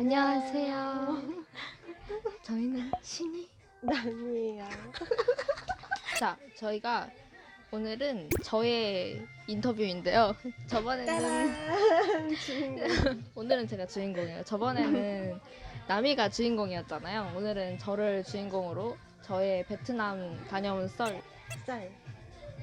안녕하세요. 저희는 신이. 아니에요. 자, 저희가 오늘은 저의 인터뷰인데요. 저번에는 짜란! 주인공. 오늘은 제가 주인공이에요. 저번에는 나미가 주인공이었잖아요. 오늘은 저를 주인공으로 저의 베트남 다녀온 썰 짤.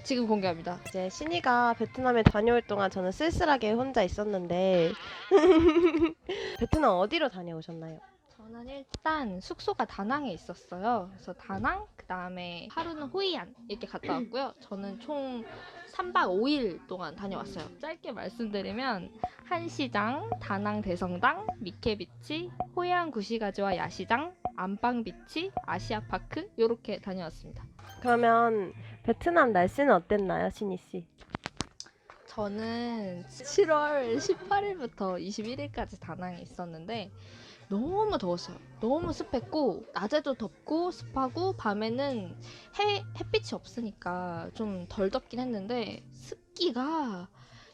지금 공개합니다. 이제 신이가 베트남에 다녀올 동안 저는 쓸쓸하게 혼자 있었는데 베트남 어디로 다녀오셨나요? 저는 일단 숙소가 다낭에 있었어요. 그래서 다낭, 그 다음에 하루는 호이안 이렇게 갔다 왔고요. 저는 총 3박 5일 동안 다녀왔어요. 짧게 말씀드리면 한시장, 다낭 대성당, 미케비치, 호이안 구시가지와 야시장, 안방비치, 아시아파크 이렇게 다녀왔습니다. 그러면 베트남 날씨는 어땠나요, 신이 씨? 저는 7월 18일부터 21일까지 다낭에 있었는데 너무 더웠어요. 너무 습했고 낮에도 덥고 습하고 밤에는 해 햇빛이 없으니까 좀 덜 덥긴 했는데 습기가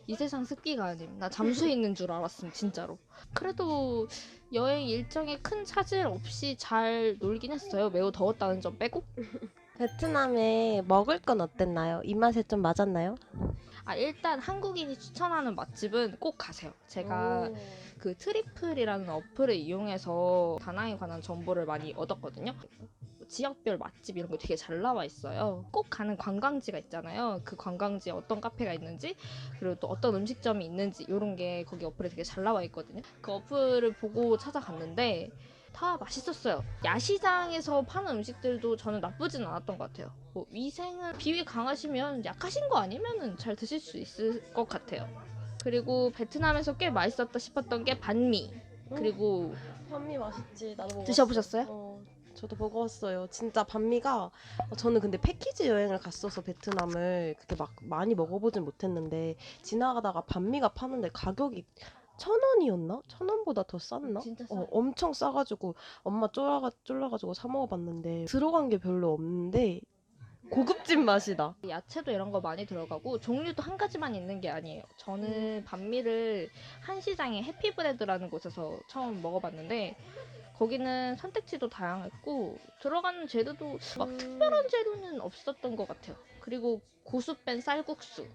이 세상 습기가 아님. 나 잠수해 있는 줄 알았음 진짜로. 그래도 여행 일정에 큰 차질 없이 잘 놀긴 했어요. 매우 더웠다는 점 빼고. 베트남에 먹을 건 어땠나요? 입맛에 좀 맞았나요? 아 일단 한국인이 추천하는 맛집은 꼭 가세요. 제가 그 트리플이라는 어플을 이용해서 다낭에 관한 정보를 많이 얻었거든요. 지역별 맛집 이런 거 되게 잘 나와 있어요. 꼭 가는 관광지가 있잖아요. 그 관광지에 어떤 카페가 있는지 그리고 또 어떤 음식점이 있는지 이런 게 거기 어플에 되게 잘 나와 있거든요. 그 어플을 보고 찾아갔는데 다 맛있었어요. 야시장에서 파는 음식들도 저는 나쁘진 않았던 것 같아요. 뭐 위생은 비위 강하시면 약하신 거 아니면은 잘 드실 수 있을 것 같아요. 그리고 베트남에서 꽤 맛있었다 싶었던 게 반미. 그리고 반미 맛있지. 나도 먹었어. 드셔보셨어요? 어, 저도 먹어봤어요. 진짜 반미가 어, 저는 근데 패키지 여행을 갔어서 베트남을 그렇게 막 많이 먹어보진 못했는데 지나가다가 반미가 파는데 가격이 천 원이었나? 천 원보다 더 쌌나? 진짜 어, 싸요. 엄청 싸가지고 엄마 쫄아가 쫄라가지고 사 먹어봤는데 들어간 게 별로 없는데 고급집 맛이다. 야채도 이런 거 많이 들어가고 종류도 한 가지만 있는 게 아니에요. 저는 반미를 한시장의 해피브레드라는 곳에서 처음 먹어봤는데 거기는 선택지도 다양했고 들어가는 재료도 막 음. 특별한 재료는 없었던 것 같아요. 그리고 고수 뺀 쌀국수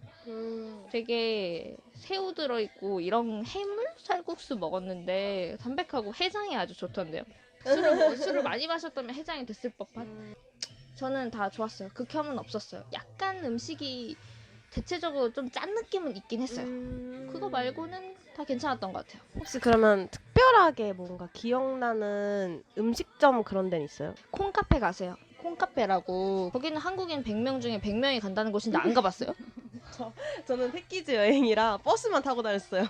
되게 새우 들어있고 이런 해물 쌀국수 먹었는데 담백하고 해장이 아주 좋던데요. 술을, 먹- 술을 많이 마셨다면 해장이 됐을 법한 저는 다 좋았어요. 극혐은 없었어요. 약간 음식이 대체적으로 좀 짠 느낌은 있긴 했어요. 음. 그거 말고는 다 괜찮았던 것 같아요. 혹시 그러면 특별하게 뭔가 기억나는 음식점 그런 데는 있어요? 콩카페 가세요. 콩카페라고 거기는 한국인 100명 중에 100명이 간다는 곳인데 안 가봤어요? 저는 패키지 여행이라 버스만 타고 다녔어요.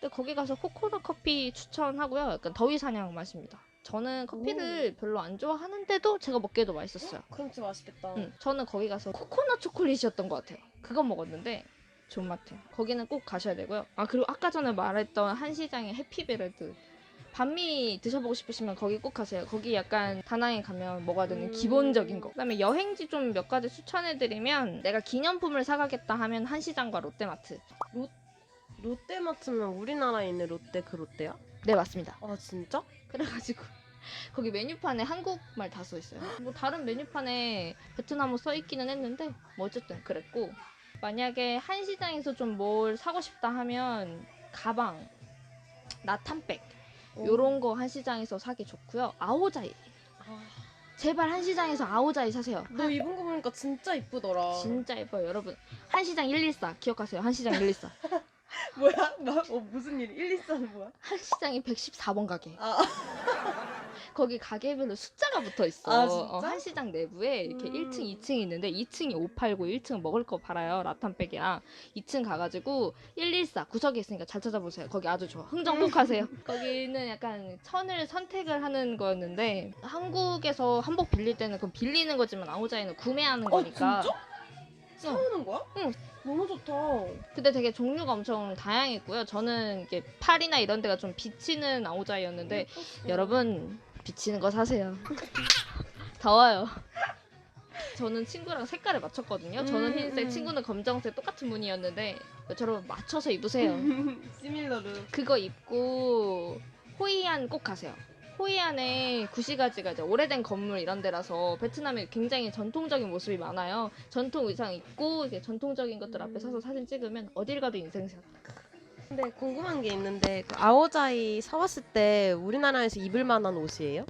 근데 거기 가서 코코넛 커피 추천하고요. 약간 더위 사냥 맛입니다. 저는 커피를 별로 안 좋아하는데도 제가 먹기에도 맛있었어요. 그럼 진짜 맛있겠다. 응, 저는 거기 가서 코코넛 초콜릿이었던 것 같아요. 그거 먹었는데 같아요. 거기는 꼭 가셔야 되고요. 아 그리고 아까 전에 말했던 한시장의 해피베레드 반미 드셔보고 싶으시면 거기 꼭 가세요. 거기 약간 다낭에 가면 먹어야 되는 음. 기본적인 거. 그다음에 여행지 좀 몇 가지 추천해드리면 내가 기념품을 사가겠다 하면 한시장과 롯데마트. 롯데마트면 우리나라에 있는 롯데 그 롯데야? 네 맞습니다. 아 진짜? 그래가지고 거기 메뉴판에 한국말 다 써 있어요. 뭐 다른 메뉴판에 베트남어 써 있기는 했는데 뭐 어쨌든 그랬고 만약에 한 시장에서 좀 뭘 사고 싶다 하면 가방, 나탄백 요런 거 한 시장에서 사기 좋고요. 아오자이 아, 제발 한 시장에서 아오자이 사세요. 너 입은 거 보니까 진짜 이쁘더라. 진짜 예뻐요 여러분. 한 시장 114 기억하세요. 한 시장 114. 뭐야? 뭐? 어, 무슨 일? 1, 2, 3 뭐야? 한 시장이 114번 가게. 아, 거기 가게별로 숫자가 붙어 있어. 아, 진짜? 어, 한 시장 내부에 이렇게 음. 1층, 2층이 있는데 2층이 옷 팔고 1층은 먹을 거 팔아요. 라탄백이랑 2층 가가지고 114 구석에 있으니까 잘 찾아보세요. 거기 아주 좋아. 흥정 꼭 하세요. 거기는 약간 천을 선택을 하는 거였는데 한국에서 한복 빌릴 때는 그건 빌리는 거지만 아오자이는 구매하는 거니까. 어, 진짜? 사오는 거야? 응. 너무 좋다. 근데 되게 종류가 엄청 다양했고요. 저는 이게 팔이나 이런 데가 좀 비치는 아오자이였는데 예뻤어. 여러분 비치는 거 사세요. 더워요. 저는 친구랑 색깔을 맞췄거든요. 저는 음, 흰색, 음. 친구는 검정색 똑같은 무늬였는데 저처럼 맞춰서 입으세요. 시밀러루. 그거 입고 호이안 꼭 가세요. 호이안에 구시가지가 이제 오래된 건물 이런 데라서 베트남에 굉장히 전통적인 모습이 많아요. 전통 의상 입고 이제 전통적인 것들 앞에 서서 사진 찍으면 어딜 가도 인생샷. 근데 궁금한 게 있는데 그 아오자이 사왔을 때 우리나라에서 입을 만한 옷이에요?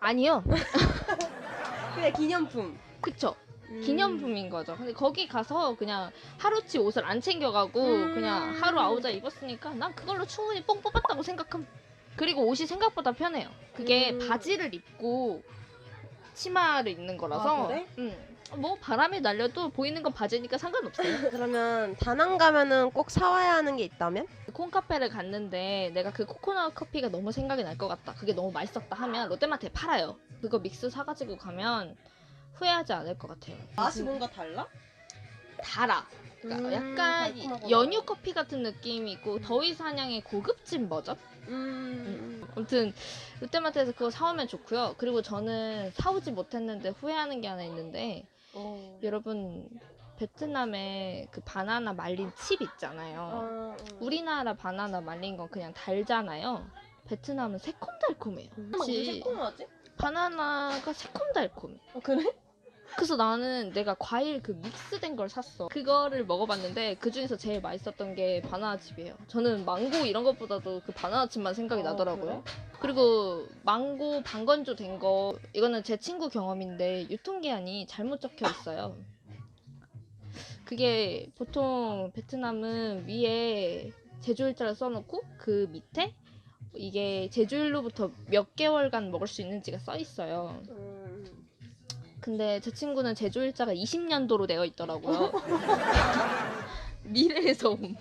아니요. 그냥 기념품. 그쵸. 음. 기념품인 거죠. 근데 거기 가서 그냥 하루치 옷을 안 챙겨가고 음. 그냥 하루 아우자 입었으니까 난 그걸로 충분히 뽕 뽑았다고 생각함. 그리고 옷이 생각보다 편해요. 그게 음. 바지를 입고 치마를 입는 거라서 아, 그래? 음, 뭐 바람이 날려도 보이는 건 바지니까 상관없어요. 그러면 다낭 가면은 꼭 사와야 하는 게 있다면? 콘카페를 갔는데 내가 그 코코넛 커피가 너무 생각이 날 것 같다. 그게 너무 맛있었다 하면 롯데마트에 팔아요. 그거 믹스 사가지고 가면 후회하지 않을 것 같아요. 뭔가 달라? 달아. 그러니까 음, 약간 달콤하구나. 연유 커피 같은 느낌이 있고 더위 사냥의 고급진 버전? 음. 아무튼 롯데마트에서 그거 사오면 좋고요. 그리고 저는 사오지 못했는데 후회하는 게 하나 있는데 어. 여러분 베트남에 그 바나나 말린 칩 있잖아요. 아, 음. 우리나라 바나나 말린 건 그냥 달잖아요. 베트남은 새콤달콤해요. 음, 혹시- 왜 새콤하지? 바나나가 새콤달콤해. 어, 그래? 그래서 나는 내가 과일 그 믹스된 걸 샀어. 그거를 먹어봤는데 그 중에서 제일 맛있었던 게 바나나 칩이에요. 저는 망고 이런 것보다도 그 바나나 칩만 생각이 어, 나더라고요. 그리고 망고 방건조 된 거 이거는 제 친구 경험인데 유통기한이 잘못 적혀 있어요. 그게 보통 베트남은 위에 제조일자를 써놓고 그 밑에 이게 제조일로부터 몇 개월간 먹을 수 있는지가 써 있어요. 음. 근데 제 친구는 제조일자가 20년도로 되어 있더라고요. 미래에서 온.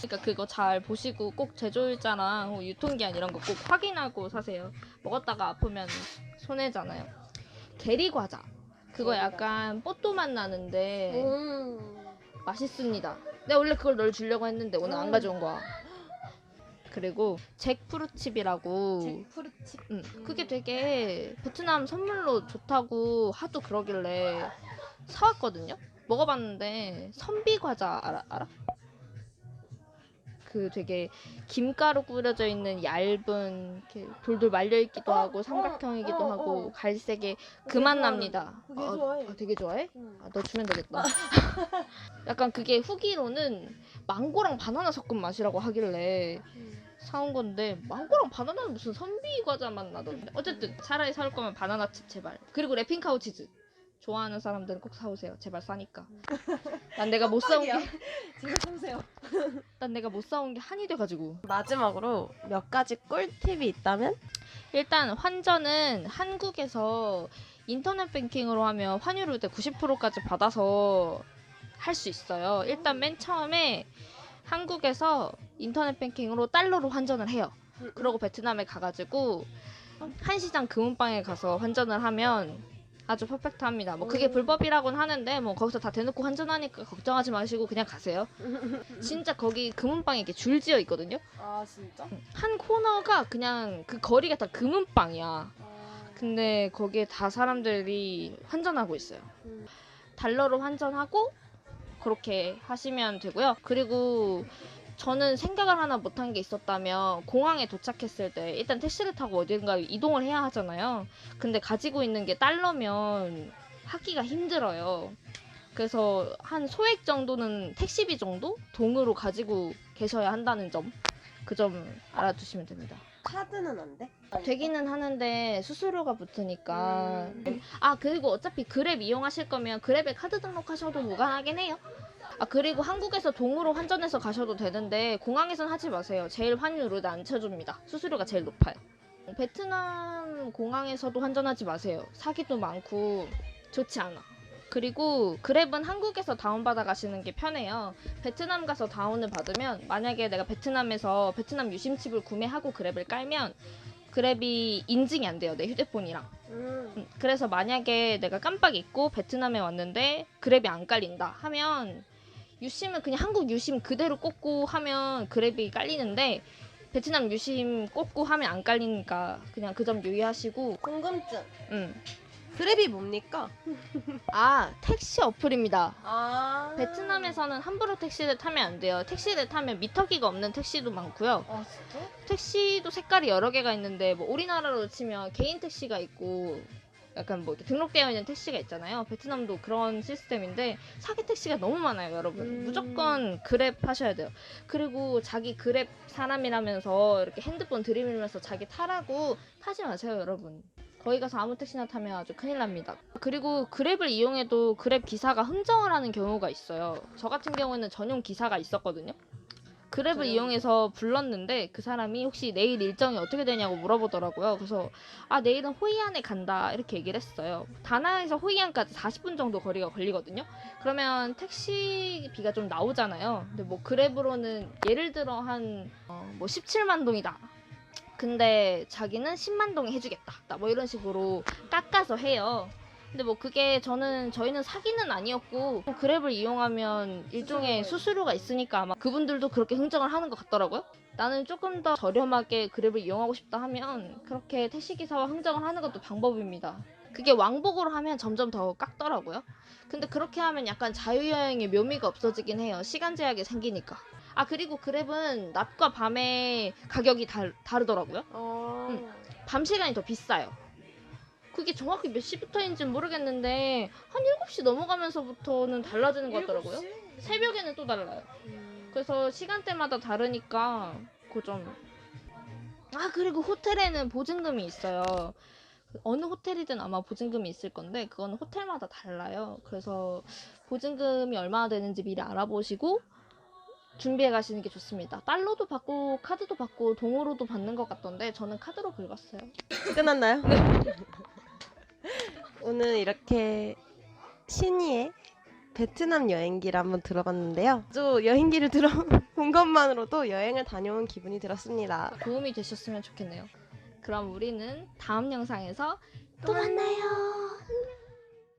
그러니까 그거 잘 보시고 꼭 제조일자랑 뭐 유통기한 이런 거 꼭 확인하고 사세요. 먹었다가 아프면 손해잖아요. 게리 과자. 그거 약간 뽀또 맛 나는데 음. 맛있습니다. 내가 원래 그걸 널 주려고 했는데 오늘 안 음. 가져온 거야. 그리고 잭프루칩이라고 잭프루칩. 응, 그게 되게 베트남 선물로 좋다고 하도 그러길래 사왔거든요. 먹어봤는데 선비 과자 알아? 알아? 그 되게 김가루 뿌려져 있는 얇은 이렇게 돌돌 말려 있기도 어, 하고 삼각형이기도 어, 어, 하고 어. 갈색에 좋아하는- 납니다. 그게 아, 좋아해. 아, 되게 좋아해? 음. 아, 너 주면 되겠다. 약간 그게 후기로는 망고랑 바나나 섞은 맛이라고 하길래 사온 건데 망고랑 바나나는 무슨 선비 과자 맛 나던데? 어쨌든 차라리 사올 거면 바나나 칩 제발. 그리고 래핑카우 치즈. 좋아하는 사람들은 꼭 사오세요. 제발 싸니까. 난 내가 못 사온 게 난 지금 보세요. 내가 못 사온 게 한이 돼가지고. 마지막으로 몇 가지 꿀팁이 있다면? 일단 환전은 한국에서 인터넷 뱅킹으로 하면 환율을 그때 90%까지 받아서 할 수 있어요. 일단 맨 처음에 한국에서 인터넷 뱅킹으로 달러로 환전을 해요 그러고 베트남에 가가지고 한시장 금은방에 가서 환전을 하면 아주 퍼펙트합니다. 뭐 그게 오. 불법이라고는 하는데 뭐 거기서 다 대놓고 환전하니까 걱정하지 마시고 그냥 가세요. 진짜 거기 금은방에 이렇게 줄지어 있거든요. 아 진짜? 한 코너가 그냥 그 거리가 다 금은방이야. 아. 근데 거기에 다 사람들이 환전하고 있어요. 음. 달러로 환전하고 그렇게 하시면 되고요. 그리고 저는 생각을 하나 못한 게 있었다면 공항에 도착했을 때 일단 택시를 타고 어딘가 이동을 해야 하잖아요. 근데 가지고 있는 게 달러면 하기가 힘들어요. 그래서 한 소액 정도는 택시비 정도 동으로 가지고 계셔야 한다는 점. 그 점 알아두시면 됩니다. 카드는 안 돼? 되기는 하는데 수수료가 붙으니까. 음. 아 그리고 어차피 그랩 이용하실 거면 그랩에 카드 등록하셔도 무관하긴 해요. 아 그리고 한국에서 동으로 환전해서 가셔도 되는데 공항에선 하지 마세요. 제일 환율을 안 쳐줍니다. 수수료가 제일 높아요. 베트남 공항에서도 환전하지 마세요. 사기도 많고 좋지 않아. 그리고 그랩은 한국에서 다운받아 가시는 게 편해요. 베트남 가서 다운을 받으면 만약에 내가 베트남에서 베트남 유심칩을 구매하고 그랩을 깔면 그랩이 인증이 안 돼요. 내 휴대폰이랑. 음. 음, 그래서 만약에 내가 깜빡 잊고 베트남에 왔는데 그랩이 안 깔린다 하면 유심을 그냥 한국 유심 그대로 꽂고 하면 그랩이 깔리는데 베트남 유심 꽂고 하면 안 깔리니까 그냥 그 점 유의하시고 궁금증. 음. 그랩이 뭡니까? 아 택시 어플입니다. 아 베트남에서는 함부로 택시를 타면 안 돼요. 택시를 타면 미터기가 없는 택시도 많고요. 아 진짜? 택시도 색깔이 여러 개가 있는데 뭐 우리나라로 치면 개인 택시가 있고 약간 뭐 이렇게 등록되어 있는 택시가 있잖아요. 베트남도 그런 시스템인데 사기 택시가 너무 많아요, 여러분. 음. 무조건 그랩 하셔야 돼요. 그리고 자기 그랩 사람이라면서 이렇게 핸드폰 들이밀면서 자기 타라고 타지 마세요, 여러분. 거기 가서 아무 택시나 타면 아주 큰일 납니다. 그리고 그랩을 이용해도 그랩 기사가 흥정을 하는 경우가 있어요. 저 같은 경우에는 전용 기사가 있었거든요. 그랩을 전용 이용해서 불렀는데 그 사람이 혹시 내일 일정이 어떻게 되냐고 물어보더라고요. 그래서 아 내일은 호이안에 간다 이렇게 얘기를 했어요. 다나에서 호이안까지 40분 정도 거리가 걸리거든요. 그러면 택시비가 좀 나오잖아요. 근데 뭐 그랩으로는 예를 들어 한뭐 17만 동이다. 근데 자기는 10만 동에 해주겠다. 뭐 이런 식으로 깎아서 해요. 근데 뭐 그게 저는 저희는 사기는 아니었고 그랩을 이용하면 일종의 수수료가 있으니까 아마 그분들도 그렇게 흥정을 하는 것 같더라고요. 나는 조금 더 저렴하게 그랩을 이용하고 싶다 하면 그렇게 택시기사와 흥정을 하는 것도 방법입니다. 그게 왕복으로 하면 점점 더 깎더라고요. 근데 그렇게 하면 약간 자유여행의 묘미가 없어지긴 해요. 시간 제약이 생기니까. 아 그리고 그랩은 낮과 밤의 가격이 다, 다르더라고요. 어... 음. 밤 시간이 더 비싸요. 그게 정확히 몇 시부터인지는 모르겠는데 한 7시 넘어가면서부터는 달라지는 것 같더라고요. 새벽에는 또 달라요. 음. 그래서 시간대마다 다르니까 그 좀. 아 그리고 호텔에는 보증금이 있어요. 어느 호텔이든 아마 보증금이 있을 건데 그건 호텔마다 달라요. 그래서 보증금이 얼마나 되는지 미리 알아보시고 준비해 가시는 게 좋습니다. 달러도 받고 카드도 받고 동으로도 받는 것 같던데 저는 카드로 긁었어요. 끝났나요? 오늘 이렇게 신이의 베트남 여행기를 한번 들어봤는데요. 아주 여행기를 들어본 것만으로도 여행을 다녀온 기분이 들었습니다. 도움이 되셨으면 좋겠네요. 그럼 우리는 다음 영상에서 또 만나요.